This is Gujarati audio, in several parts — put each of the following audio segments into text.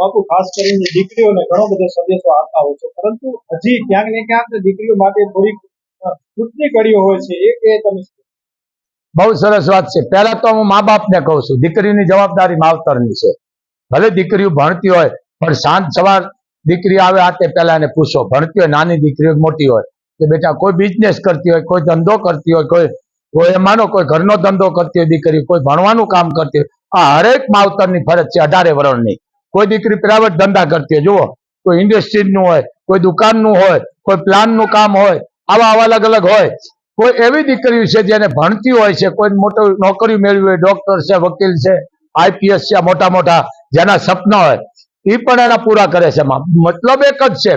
બાપુ, ખાસ કરીને દીકરીઓને ઘણો બધો સંદેશો આપતા હોય છે. પરંતુ હજી ક્યાંક ને ક્યાંક દીકરીઓ માટે થોડીક ચૂંટણી કડીઓ હોય છે, એ કે તમે બહુ સરસ વાત છે. પહેલા તો હું મા બાપને કહું છું, દીકરીની જવાબદારી માવતરની છે. ભલે દીકરીઓ ભણતી હોય, પણ સાંજ સવાર દીકરી આવે આ તે પહેલા એને પૂછો. ભણતી હોય, નાની દીકરી મોટી હોય, કે બેટા કોઈ બિઝનેસ કરતી હોય, કોઈ ધંધો કરતી હોય, કોઈ કોઈ માનો કોઈ ઘરનો ધંધો કરતી હોય, દીકરી કોઈ ભણવાનું કામ કરતી હોય. આ હરેક માવતરની ફરજ છે અઢારે વર્ષની કોઈ દીકરી પ્રાઇવેટ ધંધા કરતી જુઓ, કોઈ ઇન્ડસ્ટ્રીનું હોય, કોઈ દુકાનનું હોય, કોઈ પ્લાનનું કામ હોય, આવા આવા અલગ અલગ હોય. કોઈ એવી દીકરીઓ છે જેને ભણતી હોય છે, કોઈ મોટો નોકરી મેળવી હોય ડોક્ટર છે, વકીલ છે આઈપીએસ છે મોટા મોટા, જેના સપના હોય એ પણ એના પૂરા કરે છે. મતલબ એક જ છે,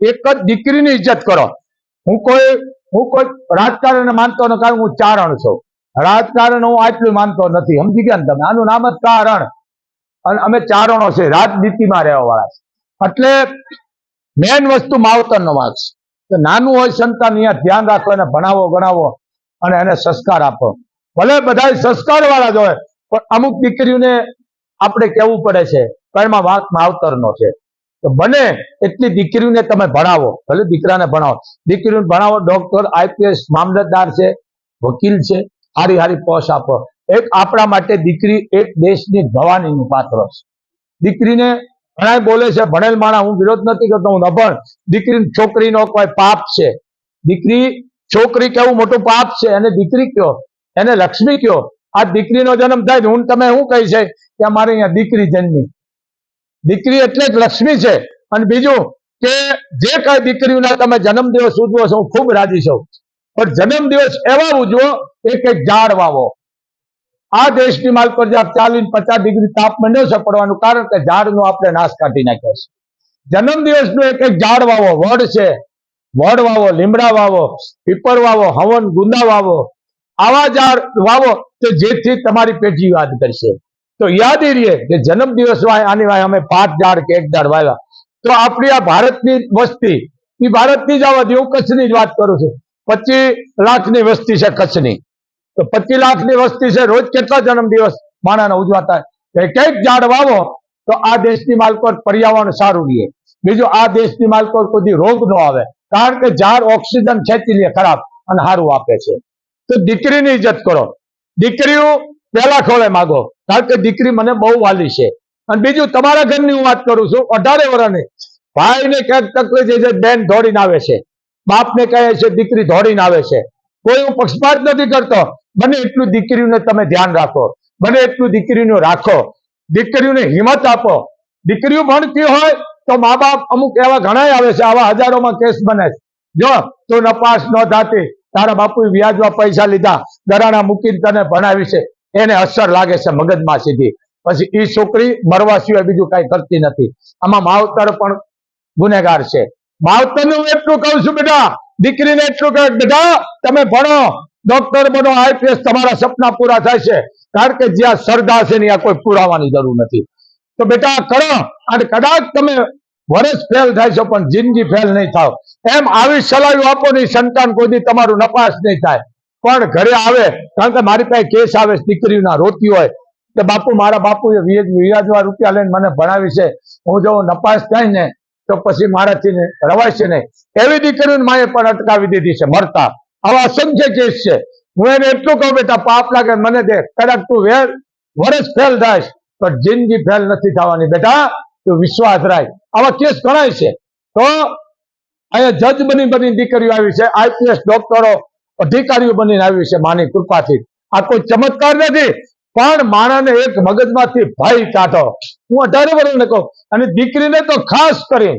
એક જ દીકરીની ઇજ્જત કરો. હું કોઈ હું કોઈ રાજકારણ માનતો નથી, કારણ હું ચારણ છું. રાજકારણ હું આટલું માનતો નથી. સમજી ગયા ને તમે? આનું નામ જ કારણ અને અમે ચારણો છે, રાજનીતિમાં રહેવા વાળા છે. એટલે મેન વસ્તુ માવતરનો વાંક છે. નાનું હોય સંતાન અહીંયા ધ્યાન રાખો, એને ભણાવો, ગણાવો અને એને સંસ્કાર આપો. ભલે બધા સંસ્કાર વાળા જ હોય, પણ અમુક દીકરીઓને આપણે કહેવું પડે છે પણ એમાં વાંક માવતરનો છે. તો બને એટલી દીકરીઓને તમે ભણાવો. ભલે દીકરાને ભણાવો. દીકરીઓને ભણાવો ડોક્ટર આઈપીએસ મામલતદાર છે, વકીલ છે, હારી હારી પોસ્ટ આપો. એક આપણા માટે દીકરી એક દેશની ભવાનીનું પાત્ર છે. દીકરીને ઘણા બોલે છે, ભણેલ માણા હું વિરોધ નથી કરતો, હું અભણ દીકરી છોકરીનો કોઈ પાપ છે. દીકરી, છોકરી કેવું મોટું પાપ છે, એને દીકરી કયો? એને લક્ષ્મી કયો? આ દીકરીનો જન્મ થાય હું, તમે શું કહી છે કે અમારે અહીંયા દીકરી જન્મી? દીકરી એટલે જ લક્ષ્મી છે. અને બીજું કે જે કઈ દીકરીઓના તમે જન્મદિવસ ઉજવો છો, હું ખૂબ રાજી છું. પણ જન્મદિવસ એવા ઉજવો એ એક ઝાડ વાવો આ દેશની માલ પર જ્યાં ચાલીસ પચાસ ડિગ્રી તાપમાન ન સપડવાનું કારણ કે ઝાડનો આપણે નાશ કાઢી નાખ્યો છે. જન્મદિવસનું એક એક ઝાડ વાવો, વડ છે. વડ વાવો, લીમડા વાવો, પીપર વાવો, હવન, ગુંદા વાવો. આવા ઝાડ વાવો તો જેથી તમારી પેઢી યાદ કરશે. તો યાદ એ રહીએ કે વાય આની વાય અમે પાંચ ઝાડ કે એક ઝાડ વાવ્યા તો આપણી આ ભારતની વસ્તી એ ભારતની જ આવતી હું કચ્છની જ વાત કરું છું. પચીસ લાખની વસ્તી છે કચ્છની. તો પચીસ લાખની વસ્તી છે, રોજ કેટલા જન્મદિવસ માણાના ઉજવાતા હોય? એક ઝાડ વાવો, તો આ દેશની માલકોર પર્યાવરણ સારું રહે. બીજું, આ દેશની માલકોટ કોઈ રોગ ન આવે, કારણ કે ઝાડ ઓક્સિજન ખેંચી લે ખરાબ અને સારું આપે છે. તો દીકરીની ઇજ્જત કરો. દીકરીઓ પહેલા ખોળે માગો, કારણ કે દીકરી મને બહુ વાલી છે. અને બીજું, તમારા ઘરની હું વાત કરું છું, અઢારે વર્ષની ભાઈને ક્યાંક તકલીફ છે બેન દોડીને આવે છે. બાપને કહે છે, દીકરી દોડીને આવે છે. કોઈ હું પક્ષપાત નથી કરતો. બને એટલું દીકરીઓને તમે ધ્યાન રાખો. બને એટલું દીકરીનું રાખો. દીકરીઓને હિંમત આપો. દીકરીઓ ભણતી હોય તો મા બાપ અમુક એવા ઘણા આવે છે, આવા હજારોમાં કેસ બને છે. જો તું નપાસ ન થતી, તારા બાપુ વ્યાજમાં પૈસા લીધા દરાણા મૂકીને તને ભણાવી છે, એને અસર લાગે છે મગજમાં સીધી. પછી એ છોકરી મરવા સિવાય બીજું કઈ કરતી નથી. આમાં માવતર પણ ગુનેગાર છે. માવતર હું એટલું કહું છું, બેટા દીકરીને એટલું કહે? બેટા તમે ભણો. ડોક્ટર બનો આઈપીએસ તમારા સપના પૂરા થાય છે. કારણ કે જ્યાં શ્રદ્ધા છે ને કોઈ પુરાવાની જરૂર નથી. તો બેટા કરો. અને કદાચ તમે વર્ષ ફેલ થાય છો, પણ જિંદગી ફેલ નહીં થાવ. એમ આવી સલાહ આપો નહીં સંતાન કોઈ તમારું નપાસ નહીં થાય. પણ ઘરે આવે, કારણ કે મારી પાસે કેસ આવે, દીકરીના રોતી હોય. કે બાપુ, મારા બાપુએ વ્યાજ વ્યાજમાં રૂપિયા લઈને મને ભણાવી છે. હું જો નપાસ થાય ને તો પછી મારાથી ને રવાય છે નહીં. એવી દીકરીને માએ પણ અટકાવી દીધી છે, મરતા. આવા અસંખ્ય કેસ છે. હું એને એટલું કહું, બેટા, પાપ લાગે, મને દે. કદાચ તું વેર વર્ષ ફેલ થાય પણ જિંદગી ફેલ નથી થવાની, બેટા. તું વિશ્વાસ રાખ. આવા કેસ ગણાય છે. તો અહીંયા જજ બની બની દીકરીઓ આવી છે, આઈપીએસ ડોક્ટરો, અધિકારીઓ બનીને આવી છે, માની કૃપાથી. આ કોઈ ચમત્કાર નથી. પણ માણસને એક મગજમાંથી ભય કાઢો હું અઢારે વર્ષને કહું, અને દીકરીને તો ખાસ કરી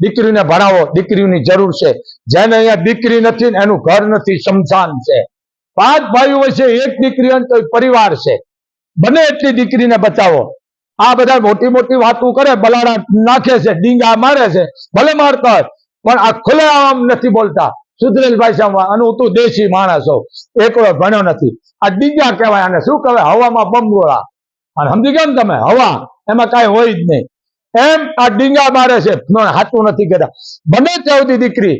દીકરીને ભણાવો, દીકરીની જરૂર છે. જેને અહીંયા દીકરી નથી એનું ઘર નથી, શમશાન છે. પાંચ ભાઈઓ છે, એક દીકરી તો પરિવાર છે. બને એટલી દીકરીને બચાવો. આ બધા મોટી મોટી વાતો કરે, બલાડા નાખે છે, ડીંગા મારે છે, ભલે મારતા હોય, પણ આ ખુલ્લે આમ નથી બોલતા. સુધરેલ ભાષામાં અને તું દેશી માણસ હોઉં એકલો ભણ્યો નથી. આ ડીંગા કહેવાય અને શું કહેવાય? હવામાં બમગોળા અને સમજી ગયા ને તમે? હવા. એમાં કાંઈ હોય જ નહીં. એમ આ ડીંગા મારે છે. હાથું નથી કરતા બને ત્યાં દીકરી.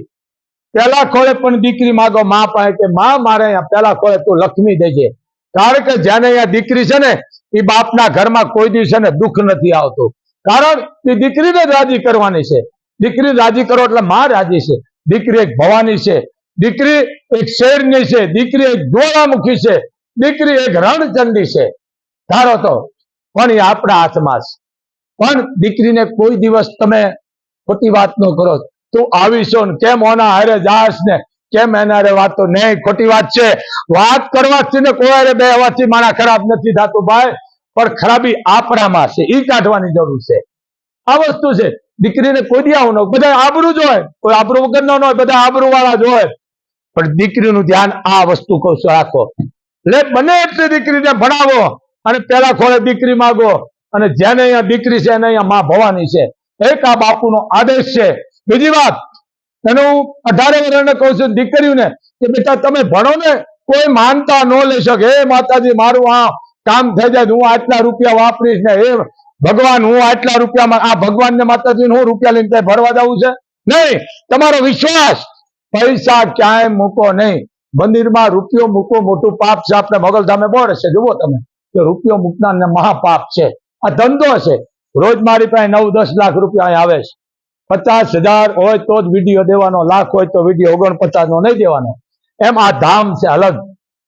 પેલા ખોળે પણ દીકરી માગો, મા પાસે કે મા, મારે અહીંયા પેલા ખોળે તું લક્ષ્મી દેજે. કારણ કે જેને અહીંયા દીકરી છે ને, એ બાપના ઘરમાં કોઈ દિવસે ને દુઃખ નથી આવતું. કારણ એ દીકરીને રાજી કરવાની છે. દીકરી રાજી કરો એટલે માં રાજી છે. દીકરી એક ભવાની છે, દીકરી એક શેરની છે, દીકરી એક જ્વાળામુખી છે, દીકરી એક રણચંડી છે. ધારો તો, પણ એ આપણા હાથમાં છે. પણ દીકરીને કોઈ દિવસ તમે ખોટી વાત ન કરો. તું આવીશો ને કેમ ઓના હારે જાશ ને? કેમ એના હારે વાતો નહીં, ખોટી વાત છે. વાત કરવાથી ને કોઈ હારે બે હવાથી મારા ખરાબ નથી થતું ભાઈ. પણ ખરાબી આપણામાં છે એ કાઢવાની જરૂર છે. આ વસ્તુ છે દીકરીને કોઈ દી આવું બધા આબરૂ જ કોઈ આબરૂ વગર ન હોય બધા આબરૂ વાળા જ પણ દીકરીનું ધ્યાન આ વસ્તુ રાખો. એટલે બને એટલે દીકરીને ભણાવો અને પેલા ખોળે દીકરી માગો. અને જેને અહીંયા દીકરી છે એને અહીંયા માં ભવાની છે. એક આ બાપુનો આદેશ છે. બીજી વાત, એનું અઢારે વર્ષને કહું છું દીકરીઓને કે બેટા તમે ભણો ને, કોઈ માનતા ન લઈ શકે. હે માતાજી, મારું આ કામ થઈ જાય, હું આટલા રૂપિયા વાપરીશ ને હે ભગવાન હું આટલા રૂપિયામાં, આ ભગવાન ને માતાજી હું રૂપિયા લઈને ત્યાં ભરવા જવું છે? નહીં, તમારો વિશ્વાસ. પૈસા ક્યાંય મૂકો નહીં. મંદિરમાં રૂપિયો મૂકો મોટું પાપ છે, આપણે મોગલધામે બોરે છે. જુઓ તમે, કે રૂપિયો મૂકનાર ને મહાપાપ છે. આ ધંધો છે. રોજ મારી પાસે નવ, દસ લાખ રૂપિયા આવે છે. પચાસ હજાર હોય તો જ વીડિયો દેવાનો, લાખ હોય તો વીડિયો ઓગણપચાસ નો નહીં દેવાનો. એમ આ ધામ છે, અલગ.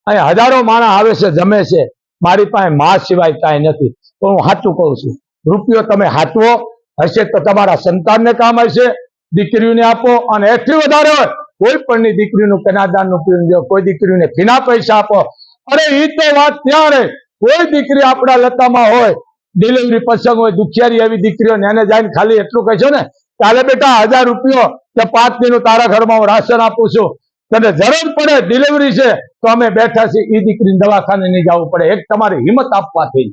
અહીં હજારો માણસ આવે છે, જમે છે. મારી પાસે માં સિવાય કાંઈ નથી. તો હું સાચું કહું છું રૂપિયો તમે હાચવો હશે તો તમારા સંતાનને કામ હશે, દીકરીઓને આપો અને એટલી વધારે હોય, કોઈ પણની દીકરીનું કન્યાદાનનું પીણું દો, કોઈ દીકરીને ફીના પૈસા આપો. અરે એ તો વાત ત્યારે કોઈ દીકરી આપણા લતામાં હોય ડિલિવરી પ્રસંગ હોય, દુખિયારી એવી દીકરીઓ એને જઈને ખાલી એટલું કહેશો ને કાલે બેટા, હજાર રૂપિયો કે પાંચ દિનનું તારા ઘરમાં હું રાશન આપું છું. તને જરૂર પડે ડિલિવરી છે, તો અમે બેઠા છીએ એ દીકરીને દવાખાને નહીં જવું પડે. એક તમારી હિંમત આપવાથી.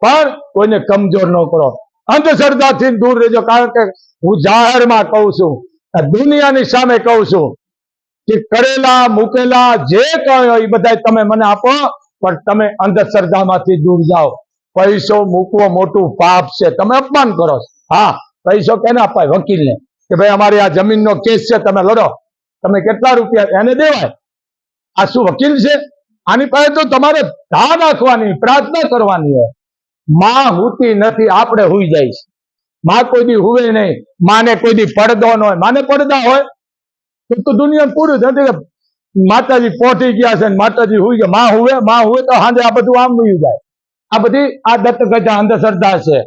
પણ કોઈને કમજોર ન કરો. અંધશ્રદ્ધાથી દૂર રહેજો, કારણ કે હું જાહેરમાં કહું છું દુનિયાની સામે કહું છું કે કરેલા, મૂકેલા, જે કઈ હોય એ બધા તમે મને આપો, પણ તમે અંધશ્રદ્ધામાંથી દૂર જાઓ. પૈસો મૂકવો મોટું પાપ છે. તમે અપમાન કરો હા, પૈસો કેને અપાય વકીલને. કે ભાઈ, અમારી આ જમીનનો કેસ છે, તમે લડો. તમે કેટલા રૂપિયા એને દેવાય? આ શું વકીલ છે? આની પાસે તો તમારે ધા નાખવાની, પ્રાર્થના કરવાની હોય. માં હુતી નથી, આપણે હુઈ જાય છે. માં કોઈ દી હુવે નહીં, માને કોઈ દી પડદો ન હોય. માને પડદા હોય, તો તો દુનિયા પૂરું કે માતાજી પહોંચી ગયા છે માતાજી હુઈ ગયા. માં હુવે માં હુવે તો હાંજે આ બધું આમ વયું જાય. આ બધી આ દત્તગજા અંધશ્રદ્ધા છે.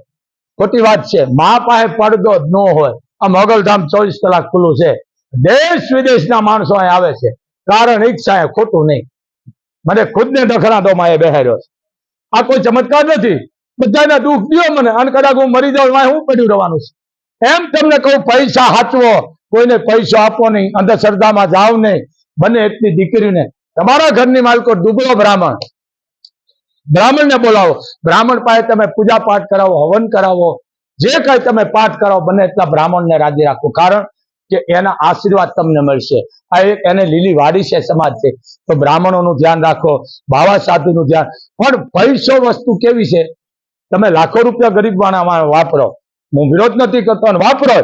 ખોટી વાત છે. મા પાસે પડદો ન હોય. આ મોગલધામ ચોવીસ કલાક ખુલ્લું છે. દેશ વિદેશના માણસો અહીં આવે છે. કારણ ઈચ્છા એ ખોટું નહીં. મને ખુદને માં એ બેહાર્યો છે. આ કોઈ ચમત્કાર નથી. બધાના દુઃખ દો મને. અને કદાચ હું મરી જાઉં, એમાં હું પડ્યું રહેવાનું છે. એમ તમને કહું, પૈસા હાચવો. કોઈને પૈસો આપો નહીં. અંધશ્રદ્ધામાં જાવ નહીં. બને એટલી દીકરીને. તમારા ઘરની માલકો દુબળો બ્રાહ્મણ. બ્રાહ્મણને બોલાવો. બ્રાહ્મણ પાસે તમે પૂજા પાઠ કરાવો, હવન કરાવો. જે કઈ તમે પાઠ કરાવો, બને એટલા બ્રાહ્મણને રાજી રાખો. કારણ કે એના આશીર્વાદ તમને મળશે. આ એક એને લીલી વાડી છે સમાજ છે. તો બ્રાહ્મણોનું ધ્યાન રાખો, બાવા સાધુનું ધ્યાન. પણ પૈસો વસ્તુ કેવી છે? તમે લાખો રૂપિયા ગરીબ માણસમાં વાપરો. હું વિરોધ નથી કરતો વાપરો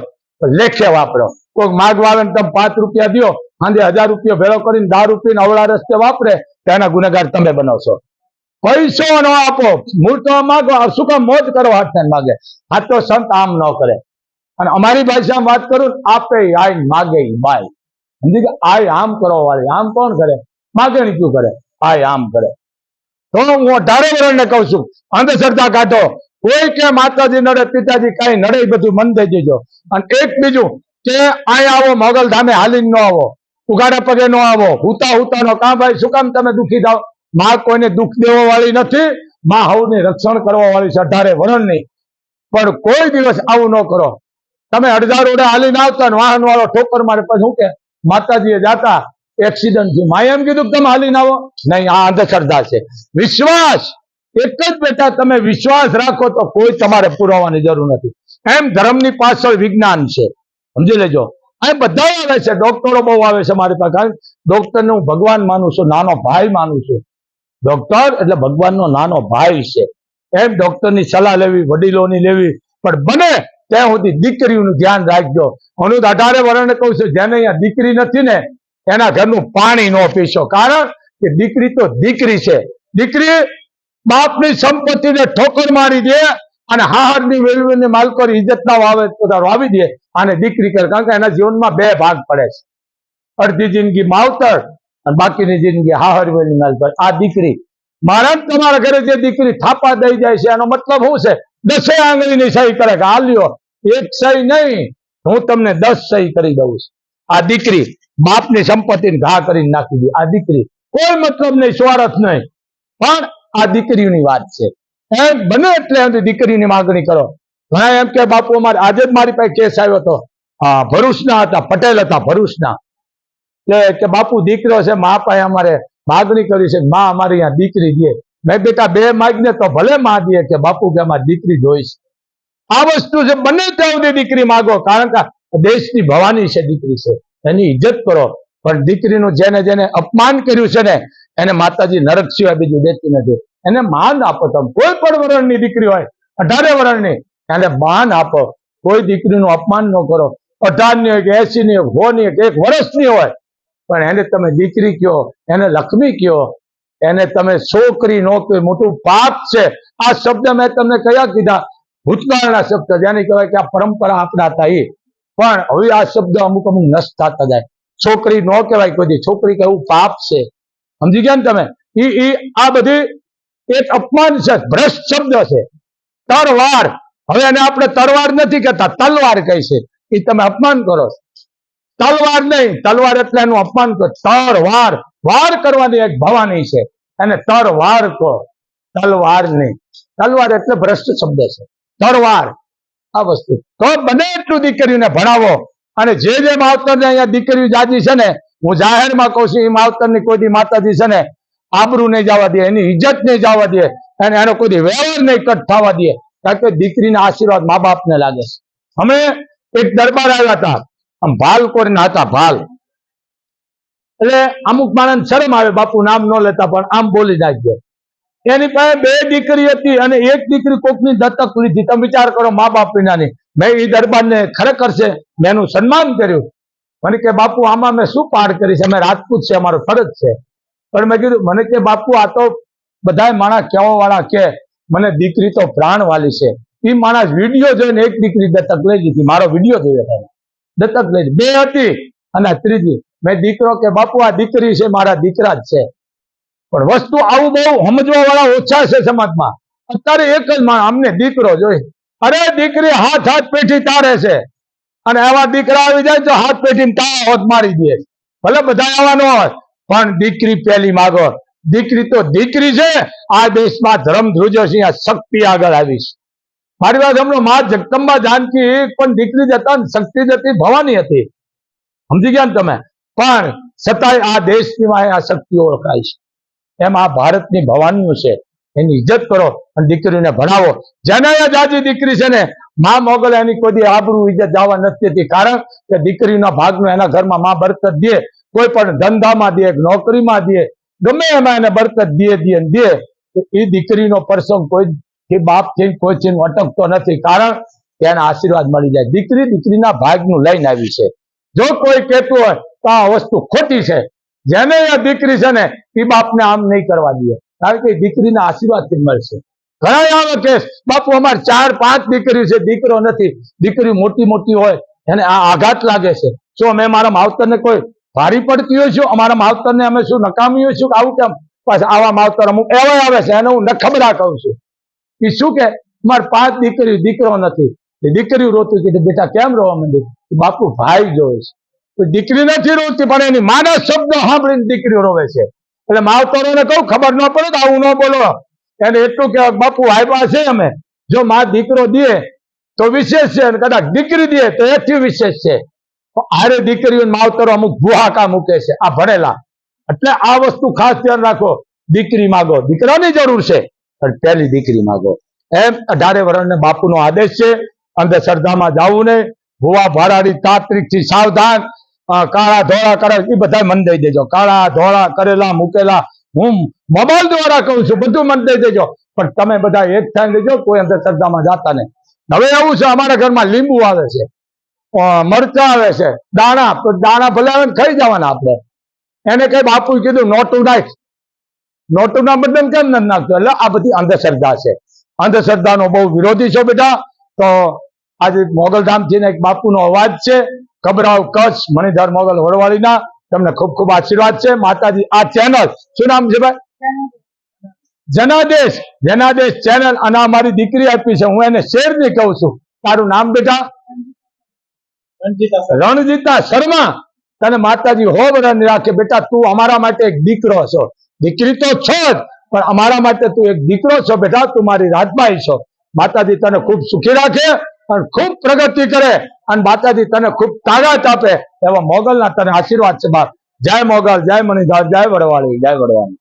લેખે વાપરો. કોઈક માર્ગ વાવે તમે પાંચ રૂપિયા દો સાંજે હજાર રૂપિયા ભેળો કરીને દારૂ પીને અવળા રસ્તે વાપરે તેના ગુનેગાર તમે બનાવશો. પૈસો ન આપો. મૂળ તો માગો શું કામ મોજ કરો હાથ માગે? આ તો સંત આમ ન કરે. અને અમારી ભાષામાં વાત કરું આપે આઈ માગે બાય. સમજી કે આય આમ કરો વાળી, આમ કોણ કરે? માગણી ક્યું કરે? આય આમ કરે. તો હું અઢારે કહું છું, અંધશ્રદ્ધા કાઢો. કોઈ કે માતાજી નડે, પિતાજી કઈ નડે બધું મન થઈ જજો અને એક બીજું, કે અહીંયા આવો, મોગલ ધામે હાલીને ન આવો ઉગાડા પગે ન આવો, હુતા હુતા નો, કાં ભાઈ, શું કામ તમે દુખી થાવ? માં કોઈને દુઃખ દેવા વાળી નથી, માં હવને રક્ષણ કરવા વાળી છે, અઢારે નહીં પણ કોઈ દિવસ આવું ન કરો. તમે અડધા રોડે હાલીને આવતા વાહન વાળો ઠોકર મારે પછી શું કે, માતાજીએ જાતા એક્સિડન્ટ થયું. માએ એમ કીધું તમે હાલી આવો. નહીં, આ અંધશ્રદ્ધા છે. વિશ્વાસ. એક જ બેટા, તમે વિશ્વાસ રાખો તો કોઈ તમારે પુરાવાની જરૂર નથી. એમ ધર્મની પાછળ વિજ્ઞાન છે. સમજી લેજો. આ બધા આવે છે. ડોક્ટરો બહુ આવે છે મારી પાસે. ડોક્ટર હું ભગવાન માનું છું, નાનો ભાઈ માનું છું. ડોક્ટર એટલે ભગવાનનો નાનો ભાઈ છે. એમ ડોક્ટરની સલાહ લેવી, વડીલોની લેવી. પણ બને ત્યાં સુધી દીકરીઓનું ધ્યાન રાખજો. હું તો અઢારે વર્ષને કહું છું, જેને અહીંયા દીકરી નથી ને એના ઘરનું પાણી ન પીશો કારણ કે દીકરી તો દીકરી છે. દીકરી બાપની સંપત્તિને ઠોકર મારી દે અને હાહરની વેલવીને માલકોની ઇજ્જત ના વાવે પોતાનો વાવી દે અને દીકરી કરે. કારણ કે એના જીવનમાં બે ભાગ પડે છે. અડધી જિંદગી માવતર અને બાકીની જિંદગી હાહર વેલી માલતર આ દીકરી મારા તમારા ઘરે જે દીકરી થાપા દઈ જાય છે એનો મતલબ શું છે? દસે આંગળીની સહી કરે કે આ લ્યો એક સહી નહીં, હું તમને દસ સહી કરી દઉં છું. આ દીકરી બાપની સંપત્તિને ઘા કરીને નાખી દીધી. આ દીકરી કોઈ મતલબ નહીં, સ્વાર્થ નહીં. પણ આ દીકરીઓની વાત છે. એમ બને એટલે એમ દીકરીની માગણી કરો. ઘણા એમ કે, બાપુ, અમારે આજે જ મારી પાસે કેસ આવ્યો હતો. ભરૂચના હતા, પટેલ હતા ભરૂચના. કે, બાપુ, દીકરો છે, મા પાસે અમારે માગણી કરી છે. મા અમારે અહીંયા દીકરી દે મેં બેટા બે માગને તો ભલે માં દે કે, બાપુ, કે અમારી દીકરી જોઈશ. આ વસ્તુ છે, બને ત્યાં સુધી દીકરી માગો. કારણ કે દેશની ભવાની છે, દીકરી છે. એની ઇજ્જત કરો. પણ દીકરીનું જેને જેને અપમાન કર્યું છે ને, એને માતાજી નરક સિવાય બીજું દેતી નથી. એને માન આપો તમે. કોઈ પણ વર્ણની દીકરી હોય, અઢારે વરણની, એને માન આપો. કોઈ દીકરીનું અપમાન ન કરો. અઢારની હોય કે એસી ની હોય સો ની કે એક વર્ષની હોય, પણ એને તમે દીકરી કયો એને લક્ષ્મી કયો એને તમે છોકરી નો કોઈ મોટું પાપ છે. આ શબ્દ મેં તમને કયા કીધા? ભૂતકાળના શબ્દ. જેને કહેવાય કે આ પરંપરા આપણા હતા એ પણ હવે આ શબ્દ અમુક અમુક નષ્ટ થતા જાય. છોકરી ન કહેવાય કોઈ છોકરી કહેવું પાપ છે. સમજી ગયા ને તમે? એ એ આ બધી એક અપમાન છે. ભ્રષ્ટ શબ્દ છે. તરવાર. હવે એને આપણે તરવાર નથી કહેતા. તલવાર કહે છે. એ તમે અપમાન કરો તલવાર નહીં. તલવાર એટલે એનું અપમાન કરો. તરવાર. વાર કરવાની એક ભવાની છે. એને તરવાર કહો. તલવાર નહીં. તલવાર એટલે ભ્રષ્ટ શબ્દ છે. તરવાર. આ વસ્તુ. તો બને એટલું દીકરીઓને ભણાવો. અને જે જે માવતરને અહીંયા દીકરીઓ જાજી છે ને, હું જાહેરમાં કહું છું, એ માવતરની કોઈ માતાજી છે ને, આબરું નહીં જવા દે, એની ઇજ્જત નહીં જવા દે, અને એનો કોઈ વ્યવહાર નહીં કટ થવા દે, કારણ કે દીકરીના આશીર્વાદ મા બાપને લાગે છે. અમે એક દરબાર આવ્યા હતા. આમ ભાલ કોઈને હતા, ભાલ. એટલે અમુક માણસ શરમ આવે, બાપુ નામ ન લેતા, પણ આમ બોલી નાખજો. એની પાસે બે દીકરી હતી અને એક દીકરી કોકની દત્તક લીધી તમે વિચાર કરો, મા બાપ વિનાની મેં એ દરબારને ખરેખર છે, મેં એનું સન્માન કર્યું. મને કે, બાપુ, આમાં મેં શું પાડ કરી છે? અમે રાજપૂત છે, અમારો ફરજ છે. પણ મેં કીધું, મને કે, બાપુ, આ તો બધાય માણસ કહેવા વાળા કે, મને દીકરી તો પ્રાણ વાલી છે. એ માણસ વીડિયો જોઈને એક દીકરી દત્તક લઈ લીધી મારો વીડિયો જોયો દત્તક લઈ બે હતી અને ત્રીજી. મેં દીકરો કે, બાપુ, આ દીકરી છે, મારા દીકરા જ છે. પણ વસ્તુ આવું બહુ સમજવા વાળા ઓછા છે સમાજમાં. અત્યારે એક જ માણ અમને દીકરો જોઈ. અરે દીકરી હાથ હાથ પેઠી તારે છે. અને આવા દીકરા આવી જાય તો હાથ પેઠી તાળા હોત મારી દે ભલે બધા આવા ન હોય, પણ દીકરી પેલી માગો. દીકરી તો દીકરી છે. આ દેશમાં ધર્મ ધ્રુજો આ શક્તિ આગળ આવી છે. મારી વાત હમણાં મા જગદંબા જાનકી પણ દીકરી જતા શક્તિ જ હતી ભવાની હતી. સમજી ગયા ને તમે? પણ છતાંય આ દેશ વાંહે આ શક્તિ ઓળખાય છે. એમ આ ભારતની ભવાનીઓ છે. એની ઇજ્જત કરો અને દીકરીને ભણાવો. જેના જાજી દીકરી છે ને, મા મોગલ એની કોઈ આબરૂ ઇજ્જત જવા નથી હતી કારણ કે દીકરીના ભાગનું એના ઘરમાં મા બરકત દે. કોઈ પણ ધંધામાં દે, નોકરીમાં દે, ગમે એમાં એને બરકત દે દે દે, તો એ દીકરીનો પ્રસંગ કોઈ બાપથી કોઈ થી અટકતો નથી. કારણ કે એને આશીર્વાદ મળી જાય. દીકરી દીકરીના ભાગનું લઈને આવી છે. જો કોઈ કહેતું હોય તો આ વસ્તુ ખોટી છે. જેને એ દીકરી છે ને, એ બાપને આમ નહીં કરવા દે કારણ કે દીકરીના આશીર્વાદથી મળશે. ઘણા એવા કે, બાપુ, અમારે ચાર, પાંચ દીકરી છે, દીકરો નથી. દીકરી મોટી મોટી હોય, એને આ આઘાત લાગે છે. શું અમે મારા માવતરને કોઈ ભારી પડતી હોય છું, અમારા માવતરને અમે શું નકામી હોય છું આવું કેમ? પાછા આવા માવતર અમુક એવા આવે છે, એને હું નખબરા કહું છું. એ શું કે, મારે પાંચ દીકરી, દીકરો નથી. દીકરી રોતું કીધું બેટા, કેમ રોવા માંડી બાપુ, ભાઈ જોવે છે. દીકરી નથી રોતી, પણ એની માના શબ્દ સાંભળીને દીકરી રોવે છે. એટલે માવતરોને કહું, ખબર ન પડે તો આવું ન બોલો. એને એટલું કે બાપુ આવ્યા છે અમે. જો માં દીકરો દે, તો વિશેષ છે અને કદાચ દીકરી દે, તો એથી વિશેષ છે. આરે દીકરીઓ માવતરો અમુક ભૂહાકા મૂકે છે, આ ભણેલા. એટલે આ વસ્તુ ખાસ ધ્યાન રાખો. દીકરી માગો, દીકરાની જરૂર છે, પણ પહેલી દીકરી માગો. એમ અઢારે વર્ષને બાપુનો આદેશ છે, અંધશ્રદ્ધામાં જવું નહીં. ભુવા ભરાડી તાત્રિકથી સાવધાન કાળા ધોળા કરે એ બધા મન દઈ દેજો. કાળા ધોળા કરેલા, મૂકેલા, હું મોબાઈલ દ્વારા કહું છું, બધું મન દઈ દેજો. પણ તમે બધા એક થાય દેજો કોઈ અંધશ્રદ્ધામાં જાતા નહીં. હવે એવું છે, અમારા ઘરમાં લીંબુ આવે છે મરચા આવે છે, દાણા દાણા ભલે આવે ખાઈ જવાના આપણે. એને કઈ બાપુ કીધું, નોટું નાખ. નોટુના બદલે કેમ નથી નાખતો? એટલે આ બધી અંધશ્રદ્ધા છે. અંધશ્રદ્ધાનો બહુ વિરોધી છો બેટા તો આજે મોગલધામથી એક બાપુનો અવાજ છે. કબરાવ કચ્છ મણિધર મોગલ વડવાળીના તમને ખૂબ ખૂબ આશીર્વાદ છે. માતાજી આ ચેનલ શું નામ છે ભાઈ? જનાદેશ. જનાદેશ ચેનલ. અને મારી દીકરી આપી છે. હું એને શેરની કહું છું. તારું નામ બેટા? રણજીતા શર્મા. તને માતાજી હો વરણ રાખે. બેટા તું અમારા માટે એક દીકરો છો. દીકરી તો છો જ પણ અમારા માટે તું એક દીકરો છો બેટા. તું મારી રાજભાઈ છો. માતાજી તને ખૂબ સુખી રાખે અને ખૂબ પ્રગતિ કરે. અને માતાજી તને ખૂબ તાકાત આપે એવા મોગલના તને આશીર્વાદ છે બાપ. જય મોગલ, જય મણિધર, જય વડવાળી જય વડવાળી